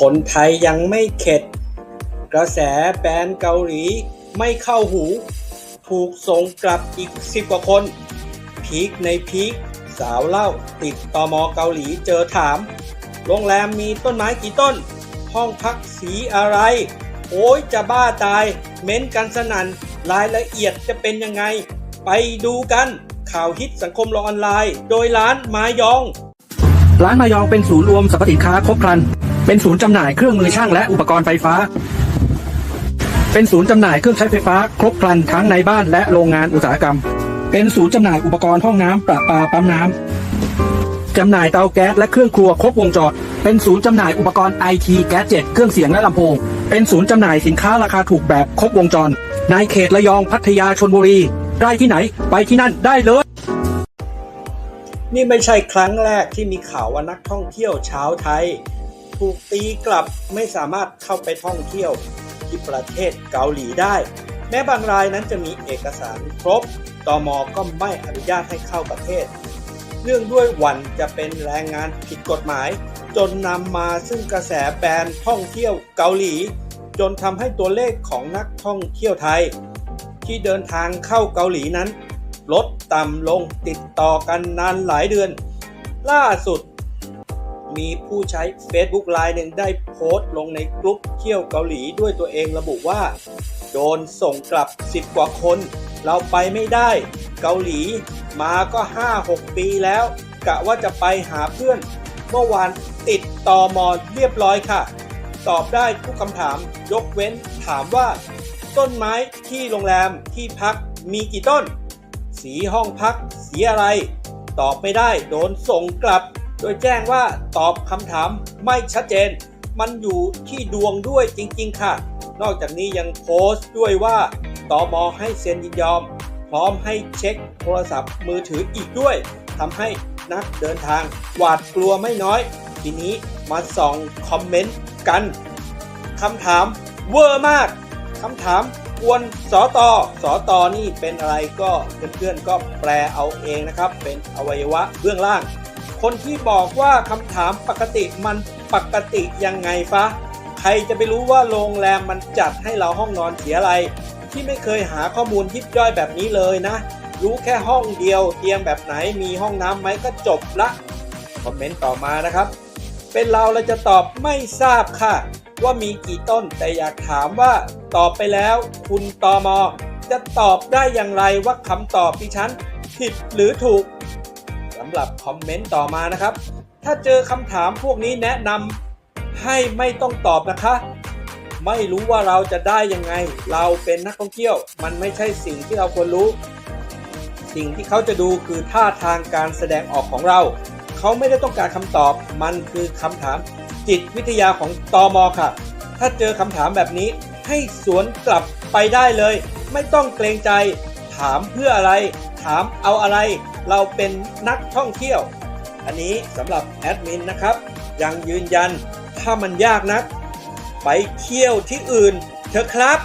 คนไทยยังไม่เข็ด กระแสแบนเกาหลีไม่เข้าหู ถูกส่งกลับอีกสิบกว่าคน พีคในพีคสาวเล่าติดตอมอเกาหลีเจอถาม โรงแรมมีต้นไม้กี่ต้น ห้องพักสีอะไร โอ้ยจะบ้าตาย เม้นกันสนันรายละเอียดจะเป็นยังไง ไปดูกันข่าวฮิตสังคมออนไลน์ โดยร้านมายอง ร้านมายองเป็นศูนย์รวมสรรพสินค้าครบครัน เป็นศูนย์จำหน่ายเครื่องมือช่างและอุปกรณ์ไฟฟ้า เป็นศูนย์จำหน่ายเครื่องใช้ไฟฟ้า ครบครันทั้งในบ้านและโรงงานอุตสาหกรรม เป็นศูนย์จำหน่ายอุปกรณ์ห้องน้ำประปาปั๊มน้ำจำหน่ายเตาแก๊สและเครื่องครัวครบวงจร เป็นศูนย์จำหน่ายอุปกรณ์ไอทีแก๊สเจ็ตเครื่องเสียงและลำโพง เป็นศูนย์จำหน่ายสินค้าราคาถูกแบบครบวงจร ในเขตระยองพัทยาชนบุรี ได้ที่ไหน ไปที่นั่นได้เลยนี่ไม่ใช่ครั้งแรกที่มีข่าวว่านักท่องเที่ยวชาวไทย ถูกตีกลับไม่สามารถเข้าไปท่องเที่ยวที่ประเทศเกาหลีได้ แม้บางรายนั้นจะมีเอกสารครบตมก็ไม่อนุญาตให้เข้าประเทศ เนื่องด้วยวันจะเป็นแรงงานผิดกฎหมาย จนนำมาซึ่งกระแสแบนท่องเที่ยวเกาหลี จนทำให้ตัวเลขของนักท่องเที่ยวไทย ที่เดินทางเข้าเกาหลีนั้น ลดต่ำลงติดต่อกันนานหลายเดือน ล่าสุด มีผู้ใช้ Facebook ไลน์หนึ่งได้โพสต์ลงในกลุ่มเที่ยวเกาหลีด้วยตัวเองระบุว่า โดนส่งกลับ 10 กว่าคน เราไปไม่ได้ เกาหลีมาก็ 5-6 ปีแล้ว กะว่าจะไปหาเพื่อน เมื่อวานติดต่อมอเรียบร้อยค่ะ ตอบได้ทุกคำถามยกเว้นถามว่า ต้นไม้ที่โรงแรมที่พักมีกี่ต้น สีห้องพักสีอะไร ตอบไม่ได้โดนส่งกลับ ดยแจ้งว่าตอบคำถามไม่ชัดเจน มันอยู่ที่ดวงด้วยจริง ๆ ค่ะ นอกจากนี้ยังโพสต์ด้วยว่าตอมอให้เซ็นยินยอม พร้อมให้เช็คโทรศัพท์มือถืออีกด้วยทำให้นักเดินทางหวาดกลัวไม่น้อย ทีนี้มาส่องคอมเมนต์กันคำถามเวอร์มากคำถามกวนสอตอสอตอนี่เป็นอะไรก็เพื่อนๆก็แปลเอาเองนะครับ เป็นอวัยวะเบื้องล่าง คนที่บอกว่าคำถามปกติมันปกติยังไงฟะใครจะไปรู้ว่าโรงแรมมันจัดให้เราห้องนอนเสียอะไร ที่ไม่เคยหาข้อมูลยิบย่อยแบบนี้เลยนะ รู้แค่ห้องเดียวเตียงแบบไหนมีห้องน้ำไหมก็จบละคอมเมนต์ต่อมานะครับ เป็นเราเราจะตอบไม่ทราบค่ะ ว่ามีกี่ต้นแต่อยากถามว่าตอบไปแล้วคุณตอมอจะตอบได้อย่างไรว่าคำตอบดิฉันผิดหรือถูกำหรับคอมเมนต์ต่อมานะครับ ถ้าเจอคำถามพวกนี้แนะนำให้ไม่ต้องตอบนะคะ ไม่รู้ว่าเราจะได้ยังไง เราเป็นนักท่องเที่ยว มันไม่ใช่สิ่งที่เราควรรู้ สิ่งที่เขาจะดูคือท่าทางการแสดงออกของเรา เขาไม่ได้ต้องการคำตอบ มันคือคำถามจิตวิทยาของตอมอค่ะ ถ้าเจอคำถามแบบนี้ ให้สวนกลับไปได้เลย ไม่ต้องเกรงใจ ถามเพื่ออะไร ถามเอาอะไร เราเป็นนักท่องเที่ยว อันนี้สำหรับแอดมินนะครับ ยังยืนยันถ้ามันยากนัก ไปเที่ยวที่อื่นเถอะครับ